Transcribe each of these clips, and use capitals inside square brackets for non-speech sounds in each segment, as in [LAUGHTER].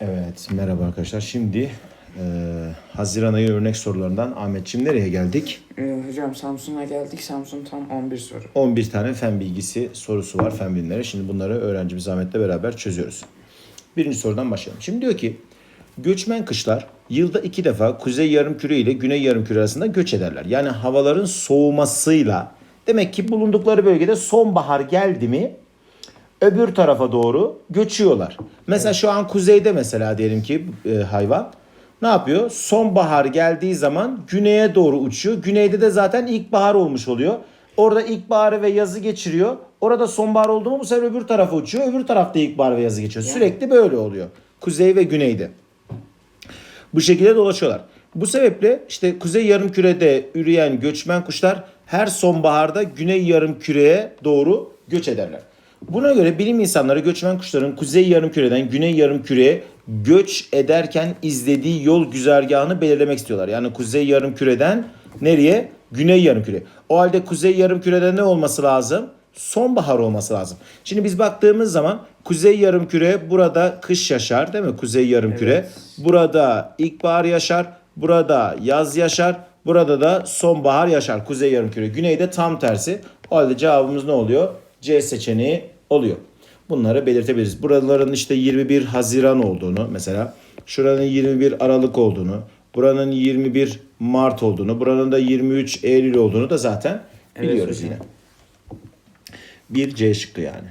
Evet, merhaba arkadaşlar. Şimdi e, Haziran ayı örnek sorularından Ahmetçim nereye geldik? Ee, hocam Samsun'a geldik. Samsun tam 11 soru. 11 tane fen bilgisi sorusu var fen bilimleri. Şimdi bunları öğrencimiz Ahmet'le beraber çözüyoruz. Birinci sorudan başlayalım. Şimdi diyor ki göçmen kışlar yılda iki defa kuzey yarımküre ile güney yarımküre arasında göç ederler. Yani havaların soğumasıyla demek ki bulundukları bölgede sonbahar geldi mi öbür tarafa doğru göçüyorlar. Mesela şu an kuzeyde mesela diyelim ki e, hayvan ne yapıyor? Sonbahar geldiği zaman güneye doğru uçuyor. Güneyde de zaten ilkbahar olmuş oluyor. Orada ilkbaharı ve yazı geçiriyor. Orada sonbahar oldu mu bu sefer öbür tarafa uçuyor. Öbür tarafta ilkbahar ve yazı geçiyor. Yani. Sürekli böyle oluyor. Kuzey ve güneyde. Bu şekilde dolaşıyorlar. Bu sebeple işte kuzey yarımkürede üreyen göçmen kuşlar her sonbaharda güney yarımküreye doğru göç ederler. Buna göre bilim insanları göçmen kuşların kuzey yarımküreden güney yarımküreye göç ederken izlediği yol güzergahını belirlemek istiyorlar. Yani kuzey yarımküreden nereye? Güney yarımküre. O halde kuzey yarımkürede ne olması lazım? Sonbahar olması lazım. Şimdi biz baktığımız zaman kuzey yarımküre burada kış yaşar değil mi? Kuzey yarımküre. Evet. Burada ilkbahar yaşar, burada yaz yaşar, burada da sonbahar yaşar. Kuzey yarımküre. Güneyde tam tersi. O halde cevabımız ne oluyor? C seçeneği oluyor. Bunları belirtebiliriz. Buraların işte 21 Haziran olduğunu mesela, şuranın 21 Aralık olduğunu, buranın 21 Mart olduğunu, buranın da 23 Eylül olduğunu da zaten Evet biliyoruz hocam. yine. Bir C şıkkı yani.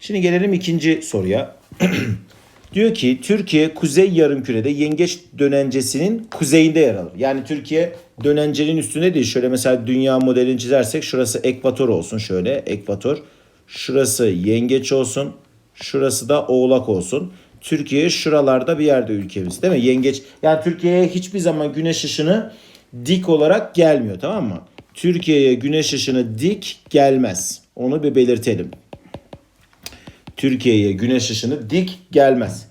Şimdi gelelim ikinci soruya. [CLEARS THROAT] Diyor ki Türkiye kuzey yarımkürede yengeç dönencesinin kuzeyinde yer alır. Yani Türkiye dönencenin üstünde değil. Şöyle mesela dünya modelini çizersek şurası ekvator olsun şöyle ekvator. Şurası yengeç olsun. Şurası da oğlak olsun. Türkiye şuralarda bir yerde ülkemiz değil mi? Yengeç. Yani Türkiye'ye hiçbir zaman güneş ışını dik olarak gelmiyor tamam mı? Türkiye'ye güneş ışını dik gelmez. Onu bir belirtelim. Türkiye'ye güneş ışını dik gelmez.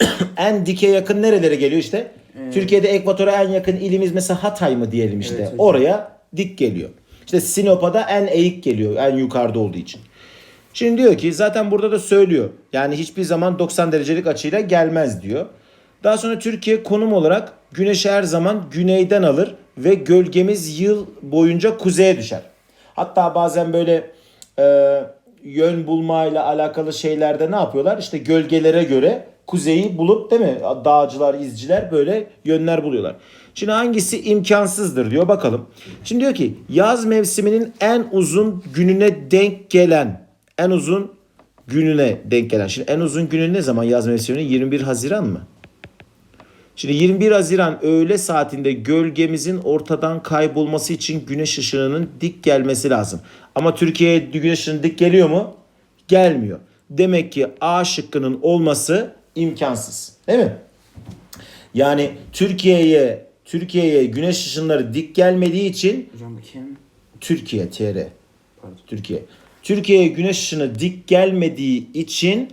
[CLEARS THROAT] en dike yakın nerelere geliyor işte? Türkiye'de ekvatora en yakın ilimiz mesela Hatay mı diyelim işte. Evet hocam. Oraya dik geliyor. İşte Sinop'a da en eğik geliyor. En yukarıda olduğu için. Şimdi diyor ki zaten burada da söylüyor. Yani hiçbir zaman 90 derecelik açıyla gelmez diyor. Daha sonra Türkiye konum olarak güneşi her zaman güneyden alır ve gölgemiz yıl boyunca kuzeye düşer. Hatta bazen böyle e, yön bulmayla alakalı şeylerde ne yapıyorlar? İşte gölgelere göre kuzeyi bulup değil mi? Dağcılar, izciler böyle yönler buluyorlar. Şimdi hangisi imkansızdır diyor bakalım. Şimdi diyor ki yaz mevsiminin en uzun gününe denk gelen en uzun gününe denk gelen. Şimdi en uzun günü ne zaman yaz mevsiminin? 21 Haziran mı? Şimdi 21 Haziran öğle saatinde gölgemizin ortadan kaybolması için güneş ışığının dik gelmesi lazım. Ama Türkiye'ye güneş ışığının dik geliyor mu? Gelmiyor. Demek ki A şıkkının olması imkansız. Değil mi? Yani Türkiye'ye Türkiye'ye güneş ışınları dik gelmediği için Hocam bakayım. Türkiye TR Pardon. Türkiye. Türkiye'ye güneş ışını dik gelmediği için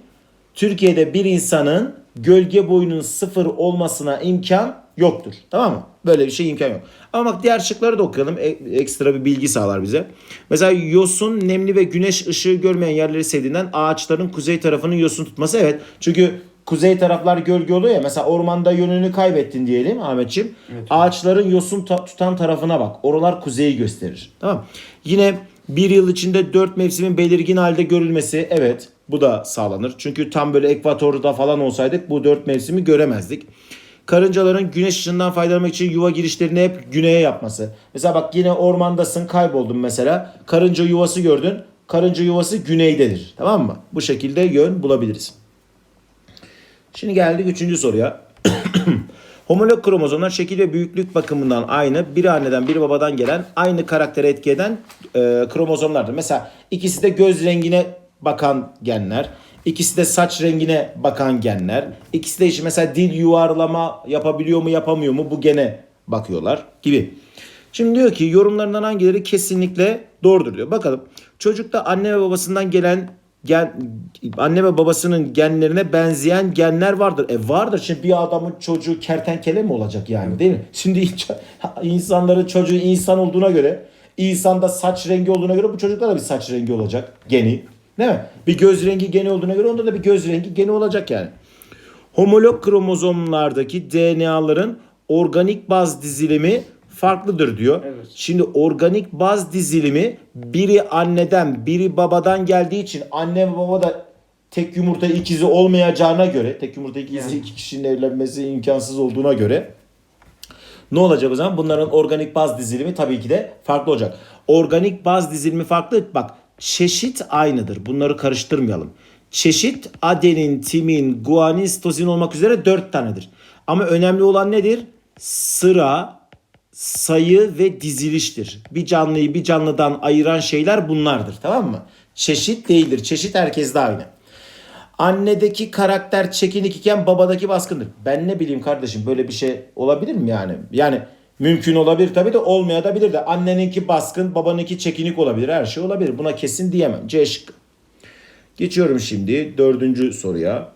Türkiye'de bir insanın gölge boyunun sıfır olmasına imkan yoktur. Tamam mı? Böyle bir şey imkan yok. Ama bak diğer şıkları da okuyalım. E- ekstra bir bilgi sağlar bize. Mesela yosun, nemli ve güneş ışığı görmeyen yerleri sevdiğinden ağaçların kuzey tarafının yosun tutması. Evet. Çünkü kuzey taraflar gölge oluyor ya. Mesela ormanda yönünü kaybettin diyelim Ahmetciğim. Ağaçların yosun ta- tutan tarafına bak. Oralar kuzeyi gösterir. Tamam. Yine bir yıl içinde dört mevsimin belirgin halde görülmesi. Evet. Bu da sağlanır. Çünkü tam böyle ekvatorda falan olsaydık bu dört mevsimi göremezdik. Karıncaların güneş ışığından faydalanmak için yuva girişlerini hep güneye yapması. Mesela bak yine ormandasın kayboldun mesela. Karınca yuvası gördün. Karınca yuvası güneydedir. Tamam mı? Bu şekilde yön bulabiliriz. Şimdi geldik üçüncü soruya. [CLEARS THROAT] Homolog kromozomlar şekil ve büyüklük bakımından aynı. Biri anneden biri babadan gelen aynı karaktere etki eden e, kromozomlardır. Mesela ikisi de göz rengine bakan genler. İkisi de saç rengine bakan genler. İkisi de işte mesela dil yuvarlama yapabiliyor mu yapamıyor mu bu gene bakıyorlar gibi. Şimdi diyor ki yorumlarından hangileri kesinlikle doğrudur diyor. Bakalım çocukta anne ve babasından gelen gen, anne ve babasının genlerine benzeyen genler vardır. E vardır. Şimdi bir adamın çocuğu kertenkele mi olacak yani değil mi? Şimdi [LAUGHS] insan- insanların çocuğu insan olduğuna göre insanda saç rengi olduğuna göre bu çocukta da bir saç rengi olacak geni. Değil mi? Bir göz rengi geni olduğuna göre onda da bir göz rengi geni olacak yani. Homolog kromozomlardaki DNA'ların organik baz dizilimi farklıdır diyor. Evet. Şimdi organik baz dizilimi biri anneden biri babadan geldiği için anne ve baba da tek yumurta ikizi olmayacağına göre tek yumurta ikizi Yani. iki kişinin evlenmesi imkansız olduğuna göre ne olacak o zaman? Bunların organik baz dizilimi tabii ki de farklı olacak. Organik baz dizilimi farklı. Bak çeşit aynıdır. Bunları karıştırmayalım. Çeşit adenin, timin, guanin, sitozin olmak üzere dört tanedir. Ama önemli olan nedir? Sıra, sayı ve diziliştir. Bir canlıyı bir canlıdan ayıran şeyler bunlardır. Tamam mı? Çeşit değildir. Çeşit herkeste aynı. Annedeki karakter çekinik iken babadaki baskındır. Ben ne bileyim kardeşim böyle bir şey olabilir mi yani? Yani mümkün olabilir tabii de olmayabilir de. Anneninki baskın, babanınki çekinik olabilir. Her şey olabilir. Buna kesin diyemem. C şıkkı. Geçiyorum şimdi dördüncü soruya.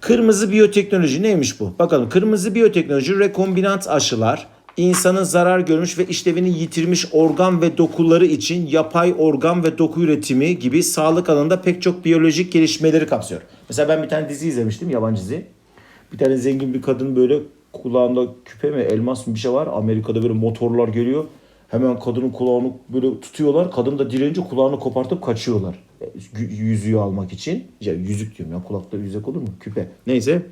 Kırmızı biyoteknoloji neymiş bu? Bakalım kırmızı biyoteknoloji rekombinant aşılar insanın zarar görmüş ve işlevini yitirmiş organ ve dokuları için yapay organ ve doku üretimi gibi sağlık alanında pek çok biyolojik gelişmeleri kapsıyor. Mesela ben bir tane dizi izlemiştim yabancı dizi. Bir tane zengin bir kadın böyle kulağında küpe mi elmas mı bir şey var. Amerika'da böyle motorlar geliyor. Hemen kadının kulağını böyle tutuyorlar. Kadın da direnince kulağını kopartıp kaçıyorlar. E, Yüzüğü almak için. Ya yüzük diyorum ya kulakta yüzük olur mu? Küpe. Neyse.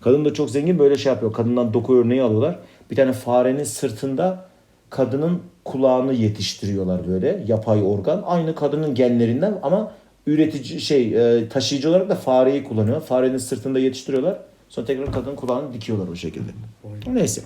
Kadın da çok zengin böyle şey yapıyor. Kadından doku örneği alıyorlar. Bir tane farenin sırtında kadının kulağını yetiştiriyorlar böyle yapay organ. Aynı kadının genlerinden ama üretici şey e, taşıyıcı olarak da fareyi kullanıyor. Farenin sırtında yetiştiriyorlar. Sonra tekrar kadının kulağını dikiyorlar o şekilde. Neyse.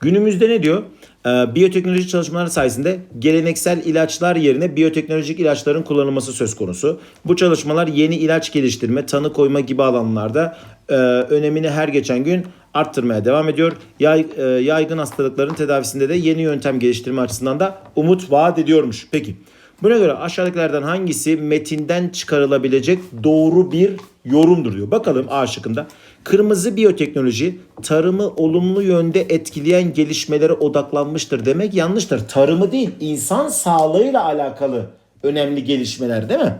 Günümüzde ne diyor? Ee, biyoteknoloji çalışmaları sayesinde geleneksel ilaçlar yerine biyoteknolojik ilaçların kullanılması söz konusu. Bu çalışmalar yeni ilaç geliştirme, tanı koyma gibi alanlarda e, önemini her geçen gün arttırmaya devam ediyor. Yay, e, yaygın hastalıkların tedavisinde de yeni yöntem geliştirme açısından da umut vaat ediyormuş. Peki. Buna göre aşağıdakilerden hangisi metinden çıkarılabilecek doğru bir yorumdur diyor. Bakalım A şıkkında. Kırmızı biyoteknoloji tarımı olumlu yönde etkileyen gelişmelere odaklanmıştır demek yanlıştır. Tarımı değil insan sağlığıyla alakalı önemli gelişmeler değil mi?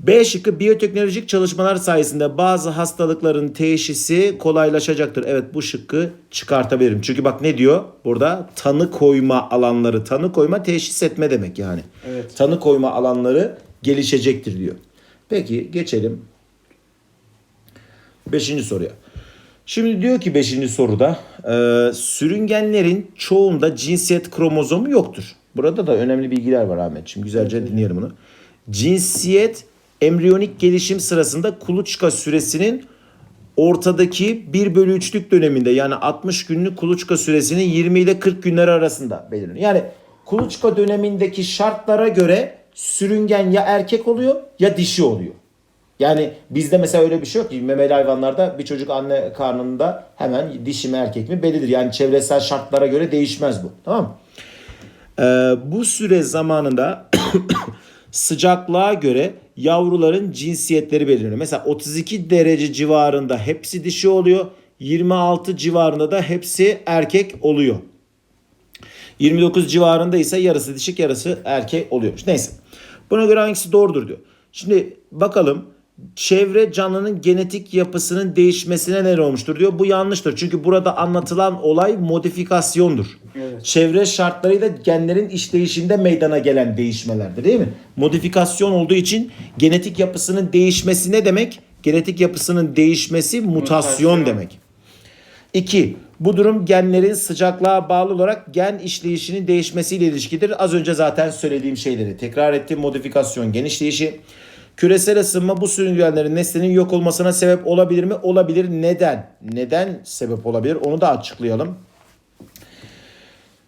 B şıkkı biyoteknolojik çalışmalar sayesinde bazı hastalıkların teşhisi kolaylaşacaktır. Evet bu şıkkı çıkartabilirim. Çünkü bak ne diyor burada? Tanı koyma alanları. Tanı koyma teşhis etme demek yani. Evet. Tanı koyma alanları gelişecektir diyor. Peki geçelim. Beşinci soruya. Şimdi diyor ki beşinci soruda e, sürüngenlerin çoğunda cinsiyet kromozomu yoktur. Burada da önemli bilgiler var Ahmetciğim. Güzelce dinleyelim bunu. Cinsiyet embriyonik gelişim sırasında kuluçka süresinin ortadaki 1 bölü 3'lük döneminde yani 60 günlük kuluçka süresinin 20 ile 40 günler arasında belirleniyor. Yani kuluçka dönemindeki şartlara göre sürüngen ya erkek oluyor ya dişi oluyor. Yani bizde mesela öyle bir şey yok ki memeli hayvanlarda bir çocuk anne karnında hemen dişi mi erkek mi bellidir. Yani çevresel şartlara göre değişmez bu. Tamam mı? Ee, bu süre zamanında [COUGHS] sıcaklığa göre yavruların cinsiyetleri belirleniyor. Mesela 32 derece civarında hepsi dişi oluyor. 26 civarında da hepsi erkek oluyor. 29 civarında ise yarısı dişi yarısı erkek oluyormuş. Neyse. Buna göre hangisi doğrudur diyor. Şimdi bakalım çevre canlının genetik yapısının değişmesine neden olmuştur diyor. Bu yanlıştır. Çünkü burada anlatılan olay modifikasyondur. Evet. Çevre şartlarıyla genlerin işleyişinde meydana gelen değişmelerdir değil mi? Modifikasyon olduğu için genetik yapısının değişmesi ne demek? Genetik yapısının değişmesi mutasyon, Mutasyon. demek. 2. Bu durum genlerin sıcaklığa bağlı olarak gen işleyişinin değişmesiyle ilişkidir. Az önce zaten söylediğim şeyleri tekrar ettim. Modifikasyon, gen işleyişi. Küresel ısınma bu sürüngenlerin neslinin yok olmasına sebep olabilir mi? Olabilir. Neden? Neden sebep olabilir? Onu da açıklayalım.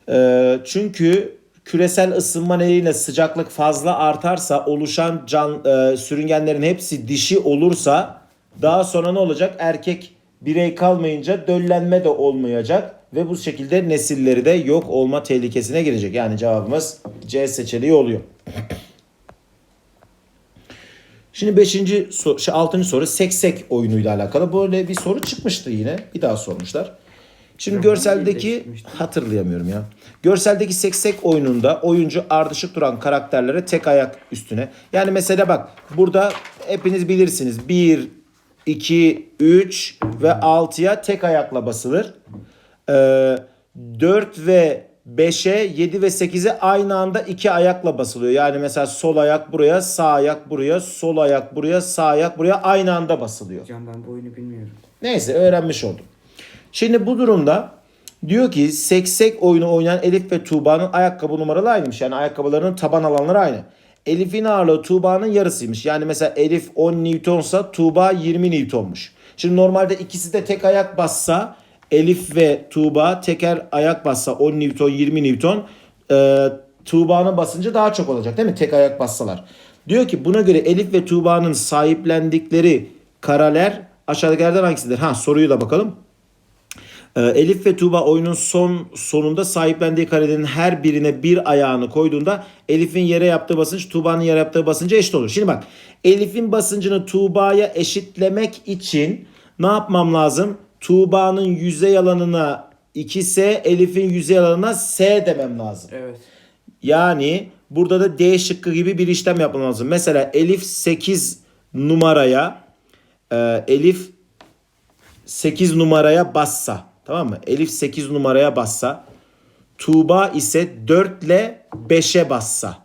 Ee, çünkü küresel ısınma nedeniyle sıcaklık fazla artarsa oluşan can e, sürüngenlerin hepsi dişi olursa daha sonra ne olacak? Erkek birey kalmayınca döllenme de olmayacak ve bu şekilde nesilleri de yok olma tehlikesine girecek. Yani cevabımız C seçeneği oluyor. Şimdi 5. soru, şey 6. soru seksek oyunuyla alakalı. Böyle bir soru çıkmıştı yine. Bir daha sormuşlar. Şimdi Hocam, görseldeki hatırlayamıyorum ya. Görseldeki seksek oyununda oyuncu ardışık duran karakterlere tek ayak üstüne. Yani mesela bak burada hepiniz bilirsiniz. 1 2, 3 ve 6'ya tek ayakla basılır. Ee, 4 ve 5'e, 7 ve 8'e aynı anda iki ayakla basılıyor. Yani mesela sol ayak buraya, sağ ayak buraya, sol ayak buraya, sağ ayak buraya aynı anda basılıyor. Hocam ben bu oyunu bilmiyorum. Neyse öğrenmiş oldum. Şimdi bu durumda diyor ki seksek oyunu oynayan Elif ve Tuğba'nın ayakkabı numaralı aynıymış. Yani ayakkabılarının taban alanları aynı. Elif'in ağırlığı Tuğba'nın yarısıymış. Yani mesela Elif 10 Newton'sa Tuğba 20 Newton'muş. Şimdi normalde ikisi de tek ayak bassa Elif ve Tuğba teker ayak bassa 10 Newton 20 Newton e, Tuğba'nın basıncı daha çok olacak değil mi? Tek ayak bassalar. Diyor ki buna göre Elif ve Tuğba'nın sahiplendikleri kareler aşağıdakilerden hangisidir? Ha soruyu da bakalım. Ee, Elif ve Tuğba oyunun son sonunda sahiplendiği karenin her birine bir ayağını koyduğunda Elif'in yere yaptığı basınç Tuğba'nın yere yaptığı basınca eşit olur. Şimdi bak Elif'in basıncını Tuğba'ya eşitlemek için ne yapmam lazım? Tuğba'nın yüzey alanına 2S, Elif'in yüzey alanına S demem lazım. Evet. Yani burada da D şıkkı gibi bir işlem yapmam lazım. Mesela Elif 8 numaraya e, Elif 8 numaraya bassa tamam mı? Elif 8 numaraya bassa Tuğba ise 4 ile 5'e bassa.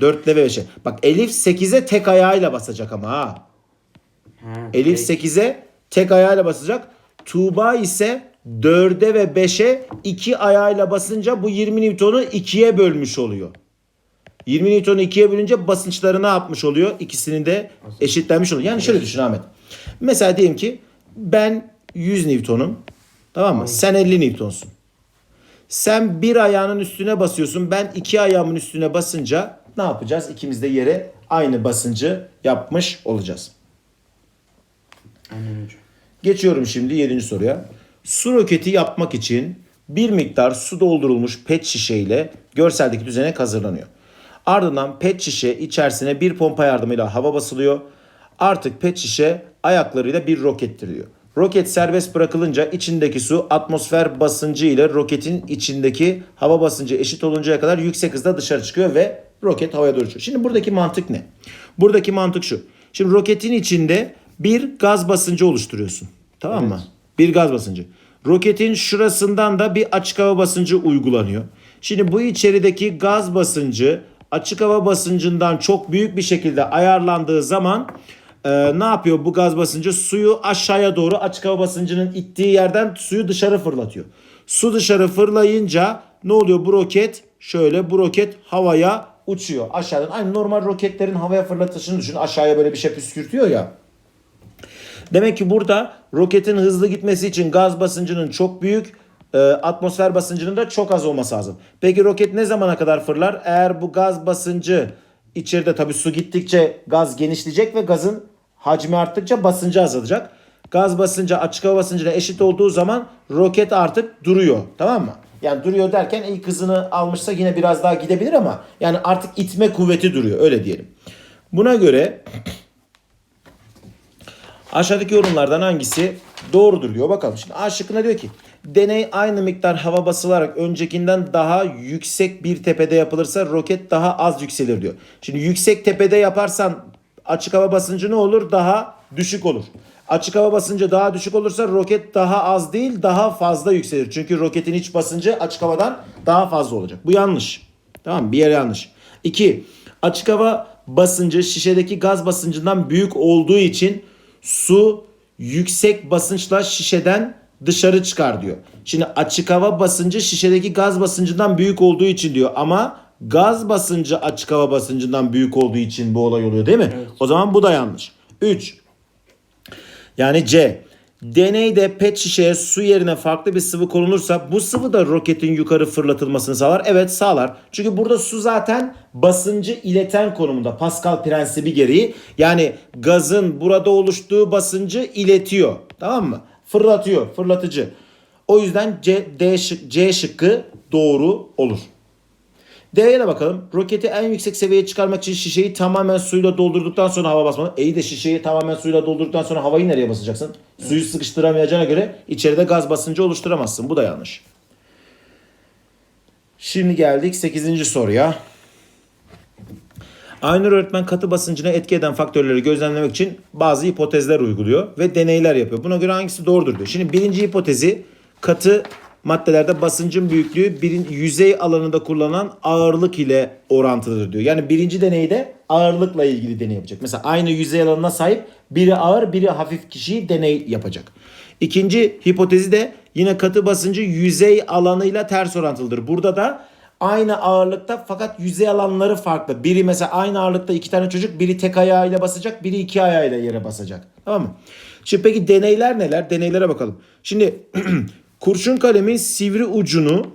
4 ile 5'e. Bak Elif 8'e tek ayağıyla basacak ama ha. Ha, Elif peki. 8'e tek ayağıyla basacak. Tuğba ise 4'e ve 5'e iki ayağıyla basınca bu 20 Newton'u ikiye bölmüş oluyor. 20 Newton'u ikiye bölünce basınçları ne yapmış oluyor? İkisini de eşitlenmiş oluyor. Yani şöyle düşün Ahmet. Mesela diyelim ki ben 100 Newton'um. Tamam mı? Sen 50 Newton'sun. Sen bir ayağının üstüne basıyorsun. Ben iki ayağımın üstüne basınca ne yapacağız? İkimiz de yere aynı basıncı yapmış olacağız. Aynen hocam. Geçiyorum şimdi 7. soruya. Su roketi yapmak için bir miktar su doldurulmuş pet şişe ile görseldeki düzenek hazırlanıyor. Ardından pet şişe içerisine bir pompa yardımıyla hava basılıyor. Artık pet şişe ayaklarıyla bir rokettiriliyor. Roket serbest bırakılınca içindeki su atmosfer basıncı ile roketin içindeki hava basıncı eşit oluncaya kadar yüksek hızda dışarı çıkıyor ve roket havaya doğru uçuyor. Şimdi buradaki mantık ne? Buradaki mantık şu. Şimdi roketin içinde bir gaz basıncı oluşturuyorsun. Tamam mı? Bir gaz basıncı. Roketin şurasından da bir açık hava basıncı uygulanıyor. Şimdi bu içerideki gaz basıncı açık hava basıncından çok büyük bir şekilde ayarlandığı zaman e, ne yapıyor bu gaz basıncı? Suyu aşağıya doğru açık hava basıncının ittiği yerden suyu dışarı fırlatıyor. Su dışarı fırlayınca ne oluyor bu roket? Şöyle bu roket havaya uçuyor aşağıdan. Aynı normal roketlerin havaya fırlatışını düşün. Aşağıya böyle bir şey püskürtüyor ya. Demek ki burada roketin hızlı gitmesi için gaz basıncının çok büyük, e, atmosfer basıncının da çok az olması lazım. Peki roket ne zamana kadar fırlar? Eğer bu gaz basıncı içeride tabii su gittikçe gaz genişleyecek ve gazın hacmi arttıkça basıncı azalacak. Gaz basıncı açık hava basıncıyla eşit olduğu zaman roket artık duruyor. Tamam mı? Yani duruyor derken ilk hızını almışsa yine biraz daha gidebilir ama yani artık itme kuvveti duruyor öyle diyelim. Buna göre Aşağıdaki yorumlardan hangisi doğrudur diyor. Bakalım şimdi A şıkkına diyor ki deney aynı miktar hava basılarak öncekinden daha yüksek bir tepede yapılırsa roket daha az yükselir diyor. Şimdi yüksek tepede yaparsan açık hava basıncı ne olur? Daha düşük olur. Açık hava basıncı daha düşük olursa roket daha az değil daha fazla yükselir. Çünkü roketin iç basıncı açık havadan daha fazla olacak. Bu yanlış. Tamam bir yere yanlış. İki, açık hava basıncı şişedeki gaz basıncından büyük olduğu için su yüksek basınçla şişeden dışarı çıkar diyor. Şimdi açık hava basıncı şişedeki gaz basıncından büyük olduğu için diyor ama gaz basıncı açık hava basıncından büyük olduğu için bu olay oluyor değil mi? Evet. O zaman bu da yanlış. 3. Yani C. Deneyde pet şişeye su yerine farklı bir sıvı konulursa bu sıvı da roketin yukarı fırlatılmasını sağlar. Evet sağlar. Çünkü burada su zaten basıncı ileten konumunda. Pascal prensibi gereği. Yani gazın burada oluştuğu basıncı iletiyor. Tamam mı? Fırlatıyor. Fırlatıcı. O yüzden C, D C şıkkı doğru olur. D'ye de bakalım. Roketi en yüksek seviyeye çıkarmak için şişeyi tamamen suyla doldurduktan sonra hava basmalı. İyi de şişeyi tamamen suyla doldurduktan sonra havayı nereye basacaksın? Suyu sıkıştıramayacağına göre içeride gaz basıncı oluşturamazsın. Bu da yanlış. Şimdi geldik 8. soruya. Aynur öğretmen katı basıncına etki eden faktörleri gözlemlemek için bazı hipotezler uyguluyor ve deneyler yapıyor. Buna göre hangisi doğrudur diyor. Şimdi birinci hipotezi katı maddelerde basıncın büyüklüğü birin, yüzey alanında kullanılan ağırlık ile orantılıdır diyor. Yani birinci deneyde ağırlıkla ilgili deney yapacak. Mesela aynı yüzey alanına sahip biri ağır biri hafif kişiyi deney yapacak. İkinci hipotezi de yine katı basıncı yüzey alanıyla ters orantılıdır. Burada da aynı ağırlıkta fakat yüzey alanları farklı. Biri mesela aynı ağırlıkta iki tane çocuk biri tek ayağıyla basacak biri iki ayağıyla yere basacak. Tamam mı? Şimdi peki deneyler neler? Deneylere bakalım. Şimdi [CLEARS THROAT] kurşun kalemin sivri ucunu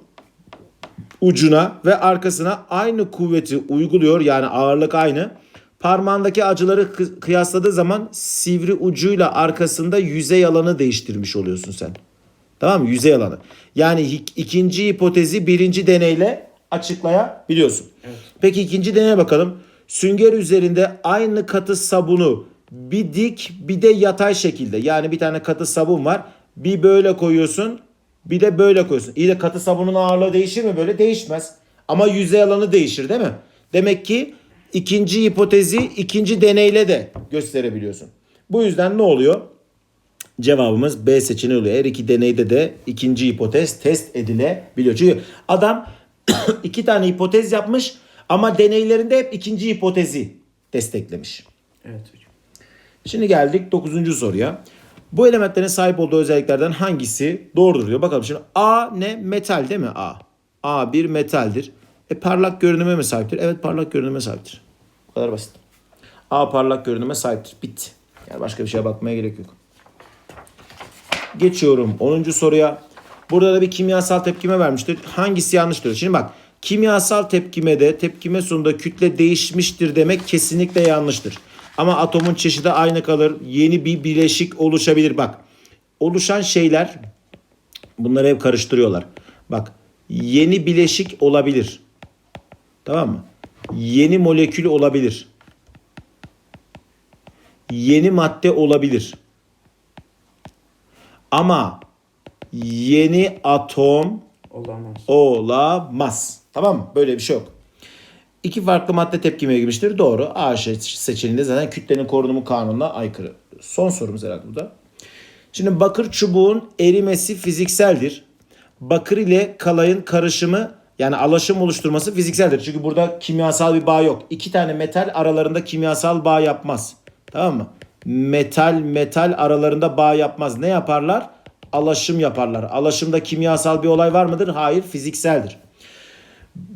ucuna ve arkasına aynı kuvveti uyguluyor. Yani ağırlık aynı. Parmağındaki acıları kı- kıyasladığı zaman sivri ucuyla arkasında yüzey alanı değiştirmiş oluyorsun sen. Tamam mı? Yüzey alanı. Yani ikinci hipotezi birinci deneyle açıklayabiliyorsun. Peki ikinci deneye bakalım. Sünger üzerinde aynı katı sabunu bir dik bir de yatay şekilde. Yani bir tane katı sabun var. Bir böyle koyuyorsun bir de böyle koyuyorsun. İyi de katı sabunun ağırlığı değişir mi böyle? Değişmez. Ama yüzey alanı değişir değil mi? Demek ki ikinci hipotezi ikinci deneyle de gösterebiliyorsun. Bu yüzden ne oluyor? Cevabımız B seçeneği oluyor. Her iki deneyde de ikinci hipotez test edilebiliyor. Çünkü adam [COUGHS] iki tane hipotez yapmış ama deneylerinde hep ikinci hipotezi desteklemiş. Evet hocam. Şimdi geldik 9. soruya. Bu elementlerin sahip olduğu özelliklerden hangisi doğrudur diyor. Bakalım şimdi A ne? Metal değil mi A? A bir metaldir. E parlak görünüme mi sahiptir? Evet parlak görünüme sahiptir. Bu kadar basit. A parlak görünüme sahiptir. Bitti. Yani başka bir şeye bakmaya gerek yok. Geçiyorum 10. soruya. Burada da bir kimyasal tepkime vermiştir. Hangisi yanlıştır? Şimdi bak kimyasal tepkimede tepkime sonunda kütle değişmiştir demek kesinlikle yanlıştır. Ama atomun çeşidi aynı kalır. Yeni bir bileşik oluşabilir. Bak oluşan şeyler bunları hep karıştırıyorlar. Bak yeni bileşik olabilir. Tamam mı? Yeni molekül olabilir. Yeni madde olabilir. Ama yeni atom Olamaz. olamaz. Tamam mı? Böyle bir şey yok. İki farklı madde tepkimeye girmiştir. Doğru. A seçeneğinde zaten kütlenin korunumu kanununa aykırı. Son sorumuz herhalde bu da. Şimdi bakır çubuğun erimesi fizikseldir. Bakır ile kalayın karışımı yani alaşım oluşturması fizikseldir. Çünkü burada kimyasal bir bağ yok. İki tane metal aralarında kimyasal bağ yapmaz. Tamam mı? Metal metal aralarında bağ yapmaz. Ne yaparlar? Alaşım yaparlar. Alaşımda kimyasal bir olay var mıdır? Hayır, fizikseldir.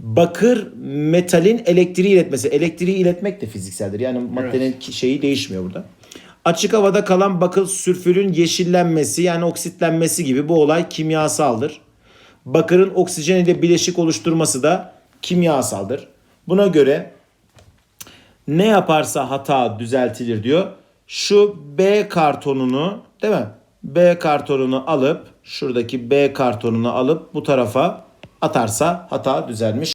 Bakır metalin elektriği iletmesi. Elektriği iletmek de fizikseldir. Yani maddenin ki- şeyi değişmiyor burada. Açık havada kalan bakır sülfürün yeşillenmesi yani oksitlenmesi gibi bu olay kimyasaldır. Bakırın oksijen ile bileşik oluşturması da kimyasaldır. Buna göre ne yaparsa hata düzeltilir diyor. Şu B kartonunu değil mi? B kartonunu alıp şuradaki B kartonunu alıp bu tarafa atarsa hata düzelmiş